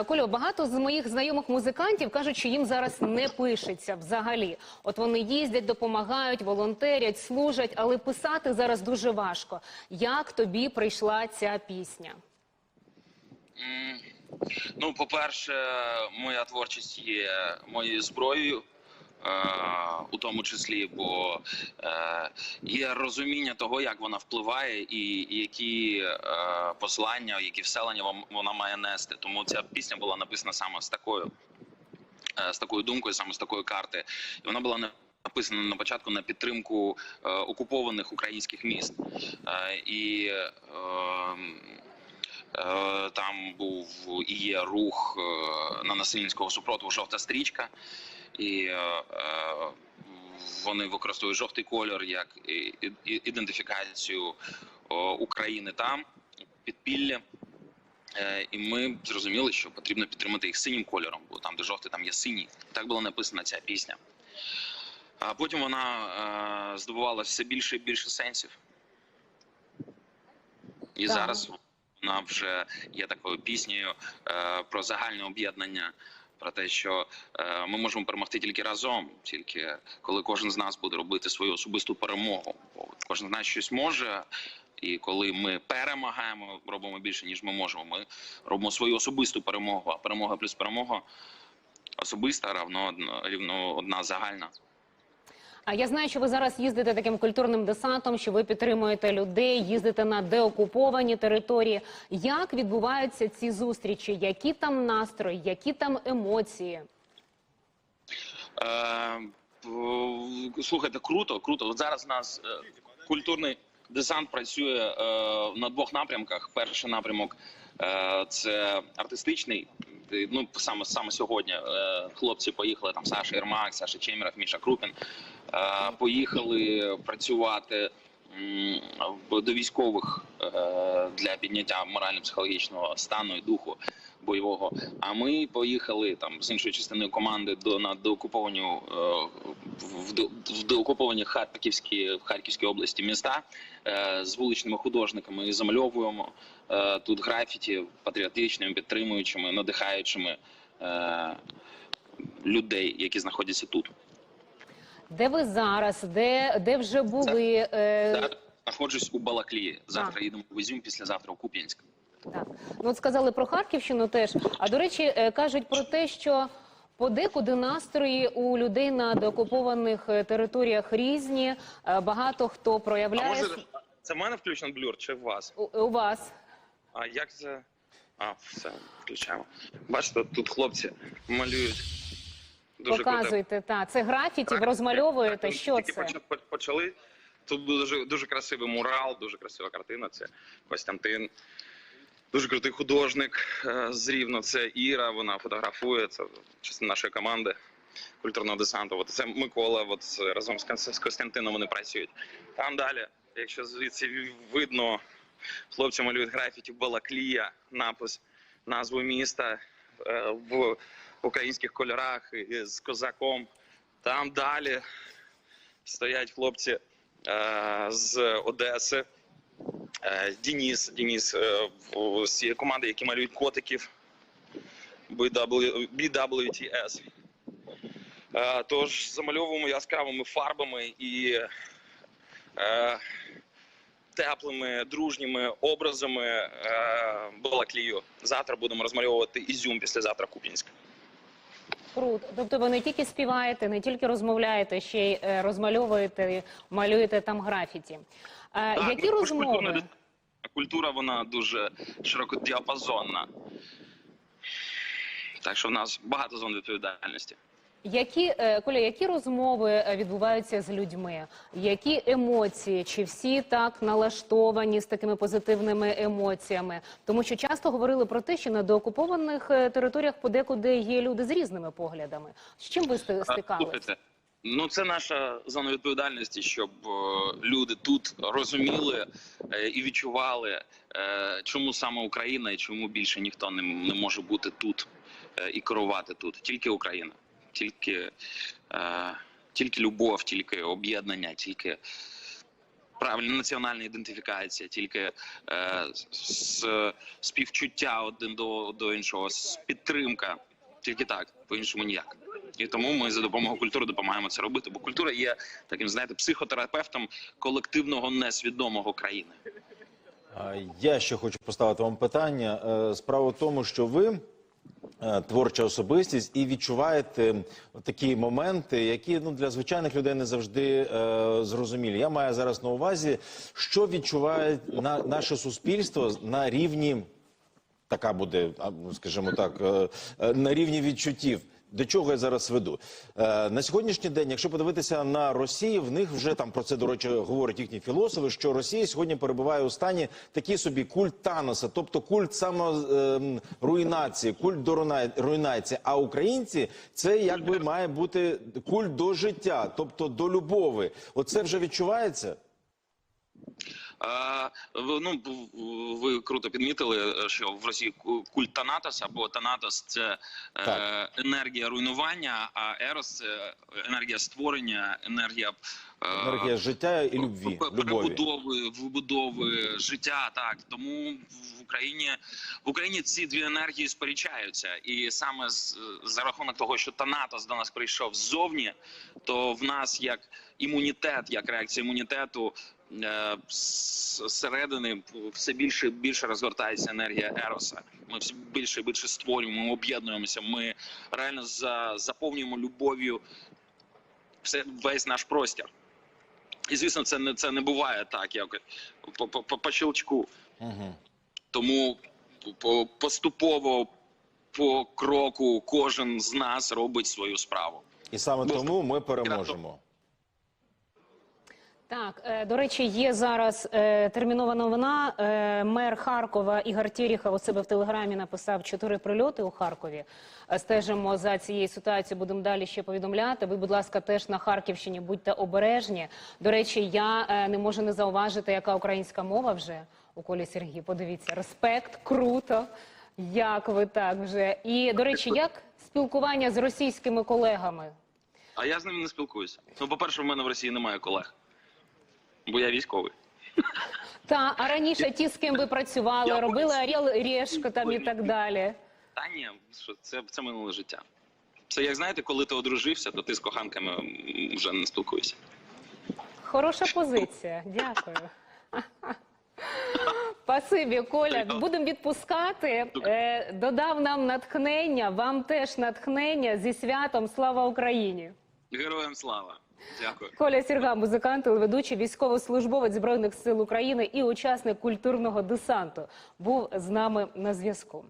Е, Колю, багато з моїх знайомих музикантів кажуть, що їм зараз не пишеться взагалі. От вони їздять, допомагають, волонтерять, служать, але писати зараз дуже важко. Як тобі прийшла ця пісня? Ну, по-перше, моя творчість є моєю зброєю, у тому числі, бо е, є розуміння того, як вона впливає, і які е, послання, які вселення вона має нести. Тому ця пісня була написана саме з такою, е, з такою думкою, саме з такої карти. І вона була не- написана на початку на підтримку е, окупованих українських міст. Е, і е, Е, Там був і є рух е, на насильницького супротиву жовта стрічка, і е, е, вони використовують жовтий кольор як ідентифікацію України там, підпілля. Е, І ми зрозуміли, що потрібно підтримати їх синім кольором, бо там, де жовтий, там є синій. Так була написана ця пісня. А потім вона е, здобувала все більше і більше сенсів. І Так. зараз вона вже є такою піснею е, про загальне об'єднання, про те, що е, ми можемо перемогти тільки разом, тільки коли кожен з нас буде робити свою особисту перемогу. Бо кожен з нас щось може. І коли ми перемагаємо, робимо більше ніж ми можемо. Ми робимо свою особисту перемогу. А перемога плюс перемога особиста равно рівно одна загальна. А я знаю, що ви зараз їздите таким культурним десантом, що ви підтримуєте людей, їздите на деокуповані території. Як відбуваються ці зустрічі? Які там настрої, які там емоції? Е, слухайте, круто, круто. От зараз у нас е, культурний десант працює е, на двох напрямках. Перший напрямок е, це артистичний. Ну саме саме сьогодні е, хлопці поїхали там Саша Єрмак, Саша Чеміров, Міша Крупін. Е, поїхали працювати до військових е, для підняття морально-психологічного стану і духу бойового. А ми поїхали там з іншою частиною команди до на доокуповані е, в, в доокуповані Харківські в Харківській області міста з вуличними художниками і замальовуємо тут графіті патріотичними, підтримуючими, надихаючими людей, які знаходяться тут. Де ви зараз? Де, де вже були? Е, Зараз знаходжусь у Балаклії. Завтра їдемо в Ізюм, післязавтра у Куп'янськ. Так. Ну, от сказали про Харківщину теж. А до речі, е, кажуть про те, що подекуди настрої у людей на деокупованих е, територіях різні. Е, Багато хто А проявляє може це в мене включений блюр чи в вас? у, у вас. А як це? А, все, включаємо. Бачите, тут хлопці малюють. Дуже круто. Показуйте, так. Це графіті, Так, розмальовуєте. так, Що це? поч- поч- Почали. Тут дуже, дуже красивий мурал, дуже красива картина. Це Костянтин. Дуже крутий художник е, з Рівно. Це Іра, вона фотографує, це частина нашої команди культурного десанту. От це Микола, от разом з Костянтином вони працюють. Там далі, якщо звідси видно, хлопці малюють графіті Балаклія, напис, назву міста е, в українських кольорах з козаком. Там далі стоять хлопці е, з Одеси. Е, Дініс, Дініс е, з цієї команди, які малюють котиків BW, BWTS. Е, Тож замальовуємо яскравими фарбами і е, теплими, дружніми образами е, Балаклію. Завтра будемо розмальовувати Ізюм, післязавтра Куп'янськ. Круто. Тобто ви не тільки співаєте, не тільки розмовляєте, ще й е, розмальовуєте, малюєте там графіті. Е, Так, які ну, розмови? культурна Культура вона дуже широкодіапазонна. Так що в нас багато зон відповідальності. Які е, Коля, які розмови е, відбуваються з людьми? Які емоції? Чи всі так налаштовані з такими позитивними емоціями? Тому що часто говорили про те, що на деокупованих е, територіях подекуди є люди з різними поглядами. З чим ви сти- стикалися? Ну це наша зона відповідальності, щоб е, люди тут розуміли е, і відчували, е, чому саме Україна і чому більше ніхто не, не може бути тут е, і керувати тут. Тільки Україна, тільки, е, тільки любов, тільки об'єднання, тільки правильно національна ідентифікація, тільки е, співчуття один до, до іншого, підтримка. Тільки так, по-іншому ніяк. І тому ми за допомогою культури допомагаємо це робити. Бо культура є таким, знаєте, психотерапевтом колективного несвідомого країни. Я ще хочу поставити вам питання. Е, Справа в тому, що ви творча особистість і відчуваєте такі моменти, які ну для звичайних людей не завжди е, зрозумілі. Я маю зараз на увазі, що відчуває на наше суспільство на рівні така буде, ну, скажімо так, е, е, на рівні відчуттів. До чого я зараз веду? Е, на сьогоднішній день, якщо подивитися на Росію, в них вже там про це, до речі, говорять їхні філософи, що Росія сьогодні перебуває у стані такий собі культ Таноса, тобто культ саморуйнації, культ до руйна- руйнації. А українці це якби має бути культ до життя, тобто до любови. Оце вже відчувається? Е, ну, ви круто підмітили, що в Росії культ Танатос або Танатос це е, Так. енергія руйнування, а Ерос це енергія створення, енергія. е, Енергія життя і любві, перебудови, вибудови життя. Так тому в Україні в Україні ці дві енергії сперечаються, і саме з, за рахунок того, що Танатос до нас прийшов ззовні, то в нас як імунітет, як реакція імунітету. Е, Зсередини все більше і більше розгортається енергія Ероса. Ми все більше і більше створюємо, ми об'єднуємося. Ми реально за, заповнюємо любов'ю все весь наш простір. І звісно, це не це не буває так, як по, по, по, по щелчку. Угу. Тому по, поступово по кроку кожен з нас робить свою справу. І саме Бо- тому ми переможемо. Так, е, до речі, є зараз е, термінова новина. Е, мер Харкова Ігор Тєріха у себе в телеграмі написав чотири прильоти у Харкові. Стежимо за цією ситуацією. Будемо далі ще повідомляти. Ви, будь ласка, теж на Харківщині будьте обережні. До речі, я не можу не зауважити, яка українська мова вже у колі Сергій. Подивіться, респект, круто. Як ви так вже? І до речі, як спілкування з російськими колегами? А я з ними не спілкуюся. Ну, по-перше, в мене в Росії немає колег, бо я військовий. Та а раніше ті, з ким ви працювали, Я робили. Орел Решка там і так далі. Та ні, що це, це минуле життя. Це як знаєте, коли ти одружився, то ти з коханками м, вже не спілкуєшся. Хороша позиція. Дякую. Спасибі, Коля. Будемо відпускати. Е, додав нам натхнення. Вам теж натхнення зі святом. Слава Україні! Героям слава! Дякую. Коля Сірга, музикант, телеведучий, військовослужбовець збройних сил України і учасник культурного десанту, був з нами на зв'язку.